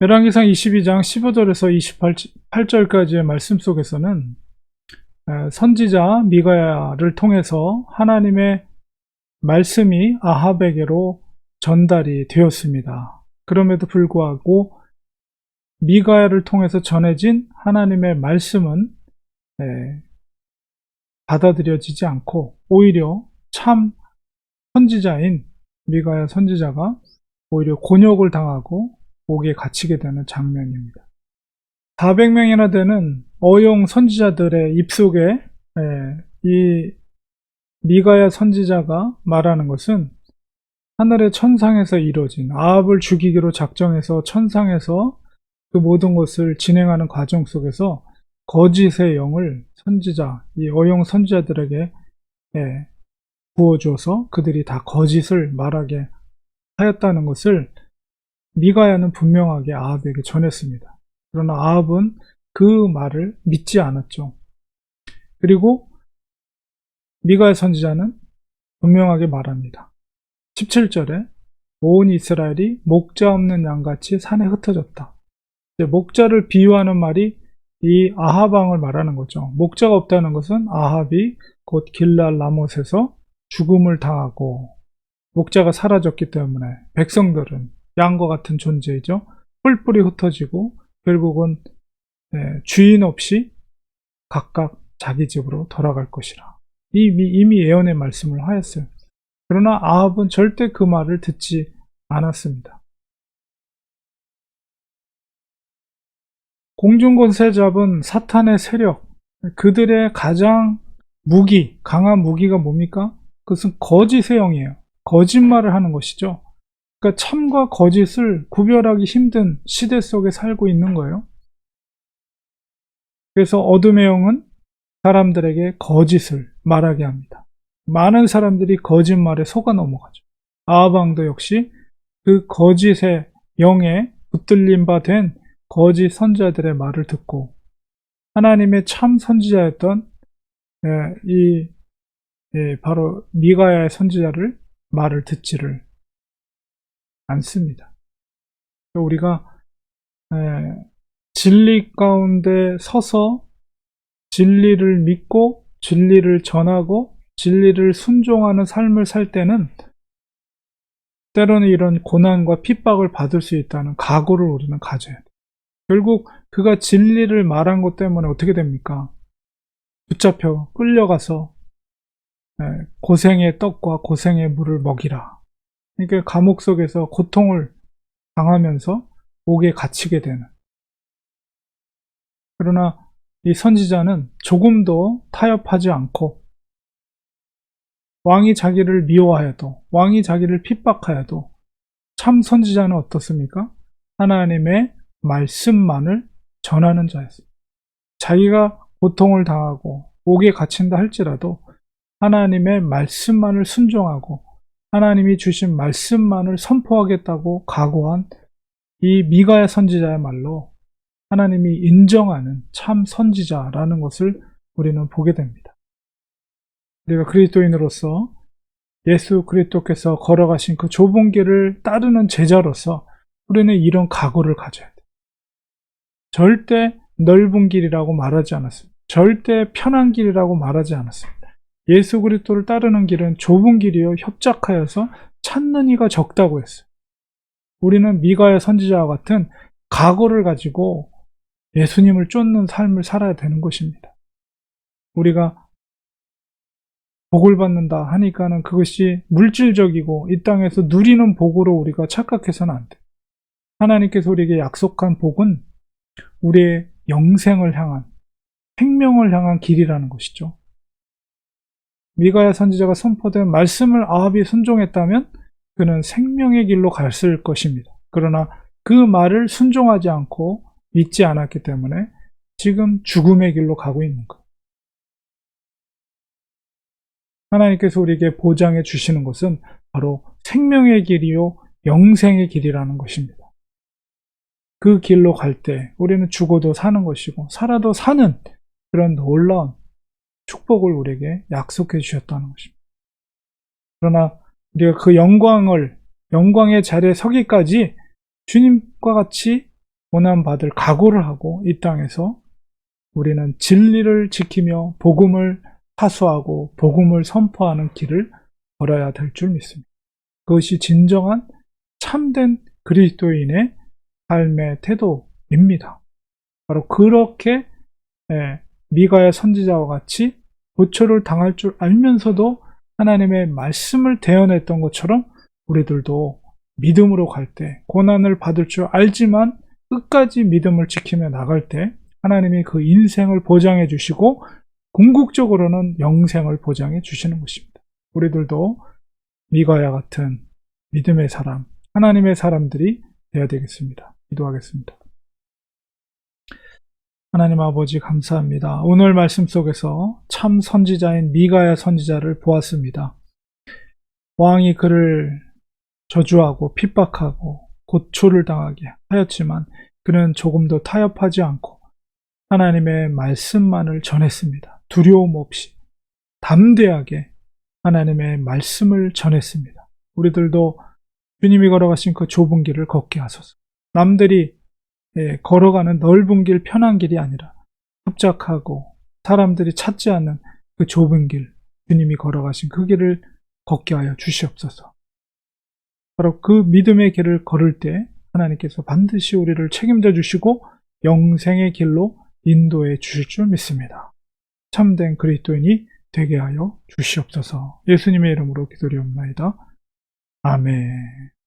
열왕기상 22장 15절에서 28절까지의 말씀 속에서는 에, 선지자 미가야를 통해서 하나님의 말씀이 아합에게로 전달이 되었습니다. 그럼에도 불구하고 미가야를 통해서 전해진 하나님의 말씀은 에, 받아들여지지 않고 오히려 참 선지자인 미가야 선지자가 오히려 곤욕을 당하고 옥에 갇히게 되는 장면입니다. 400명이나 되는 어용 선지자들의 입속에 예, 이 미가야 선지자가 말하는 것은 하늘의 천상에서 이루어진 아합을 죽이기로 작정해서 천상에서 그 모든 것을 진행하는 과정 속에서 거짓의 영을 선지자, 이 어용 선지자들에게 예, 부어주어서 그들이 다 거짓을 말하게 하였다는 것을 미가야는 분명하게 아합에게 전했습니다. 그러나 아합은 그 말을 믿지 않았죠. 그리고 미가야 선지자는 분명하게 말합니다. 17절에 온 이스라엘이 목자 없는 양같이 산에 흩어졌다. 목자를 비유하는 말이 이 아하방을 말하는 거죠. 목자가 없다는 것은 아합이 곧 길랄 라못에서 죽음을 당하고 목자가 사라졌기 때문에 백성들은 양과 같은 존재이죠. 뿔뿔이 흩어지고 결국은 예, 주인 없이 각각 자기 집으로 돌아갈 것이라. 이미, 이미 예언의 말씀을 하였어요. 그러나 아합은 절대 그 말을 듣지 않았습니다. 공중권세 잡은 사탄의 세력, 그들의 가장 무기, 강한 무기가 뭡니까? 그것은 거짓의 영이에요. 거짓말을 하는 것이죠. 그러니까 참과 거짓을 구별하기 힘든 시대 속에 살고 있는 거예요. 그래서 어둠의 영은 사람들에게 거짓을 말하게 합니다. 많은 사람들이 거짓말에 속아 넘어가죠. 아하방도 역시 그 거짓의 영에 붙들림 바된 거짓 선지자들의 말을 듣고 하나님의 참 선지자였던 예, 이 예, 바로 미가야의 선지자를 말을 듣지를 않습니다. 우리가 진리 가운데 서서 진리를 믿고 진리를 전하고 진리를 순종하는 삶을 살 때는 때로는 이런 고난과 핍박을 받을 수 있다는 각오를 우리는 가져야 돼. 결국 그가 진리를 말한 것 때문에 어떻게 됩니까? 붙잡혀 끌려가서 고생의 떡과 고생의 물을 먹이라. 그러니까 감옥 속에서 고통을 당하면서 옥에 갇히게 되는. 그러나 이 선지자는 조금도 타협하지 않고 왕이 자기를 미워하여도 왕이 자기를 핍박하여도 참 선지자는 어떻습니까? 하나님의 말씀만을 전하는 자였습니다. 자기가 고통을 당하고 옥에 갇힌다 할지라도 하나님의 말씀만을 순종하고 하나님이 주신 말씀만을 선포하겠다고 각오한 이 미가야 선지자야말로 하나님이 인정하는 참 선지자라는 것을 우리는 보게 됩니다. 우리가 그리스도인으로서 예수 그리스도께서 걸어가신 그 좁은 길을 따르는 제자로서 우리는 이런 각오를 가져야 돼요. 절대 넓은 길이라고 말하지 않았습니다. 절대 편한 길이라고 말하지 않았습니다. 예수 그리스도를 따르는 길은 좁은 길이요 협착하여서 찾는 이가 적다고 했어요. 우리는 미가의 선지자와 같은 각오를 가지고 예수님을 쫓는 삶을 살아야 되는 것입니다. 우리가 복을 받는다 하니까는 그것이 물질적이고 이 땅에서 누리는 복으로 우리가 착각해서는 안 돼. 하나님께서 우리에게 약속한 복은 우리의 영생을 향한 생명을 향한 길이라는 것이죠. 미가야 선지자가 선포된 말씀을 아합이 순종했다면 그는 생명의 길로 갔을 것입니다. 그러나 그 말을 순종하지 않고 믿지 않았기 때문에 지금 죽음의 길로 가고 있는 것. 하나님께서 우리에게 보장해 주시는 것은 바로 생명의 길이요, 영생의 길이라는 것입니다. 그 길로 갈 때 우리는 죽어도 사는 것이고, 살아도 사는 그런 놀라운 축복을 우리에게 약속해 주셨다는 것입니다. 그러나 우리가 그 영광을 영광의 자리에 서기까지 주님과 같이 고난 받을 각오를 하고 이 땅에서 우리는 진리를 지키며 복음을 하수하고 복음을 선포하는 길을 걸어야 될 줄 믿습니다. 그것이 진정한 참된 그리스도인의 삶의 태도입니다. 바로 그렇게 예, 미가야 선지자와 같이 고초를 당할 줄 알면서도 하나님의 말씀을 대언했던 것처럼 우리들도 믿음으로 갈 때, 고난을 받을 줄 알지만 끝까지 믿음을 지키며 나갈 때 하나님이 그 인생을 보장해 주시고 궁극적으로는 영생을 보장해 주시는 것입니다. 우리들도 미가야 같은 믿음의 사람, 하나님의 사람들이 되어야 되겠습니다. 기도하겠습니다. 하나님 아버지 감사합니다. 오늘 말씀 속에서 참 선지자인 미가야 선지자를 보았습니다. 왕이 그를 저주하고 핍박하고 고초를 당하게 하였지만 그는 조금도 타협하지 않고 하나님의 말씀만을 전했습니다. 두려움 없이 담대하게 하나님의 말씀을 전했습니다. 우리들도 주님이 걸어가신 그 좁은 길을 걷게 하소서. 남들이 예, 걸어가는 넓은 길, 편한 길이 아니라 협착하고 사람들이 찾지 않는 그 좁은 길, 주님이 걸어가신 그 길을 걷게 하여 주시옵소서. 바로 그 믿음의 길을 걸을 때 하나님께서 반드시 우리를 책임져 주시고 영생의 길로 인도해 주실 줄 믿습니다. 참된 그리스도인이 되게 하여 주시옵소서. 예수님의 이름으로 기도리옵나이다. 아멘.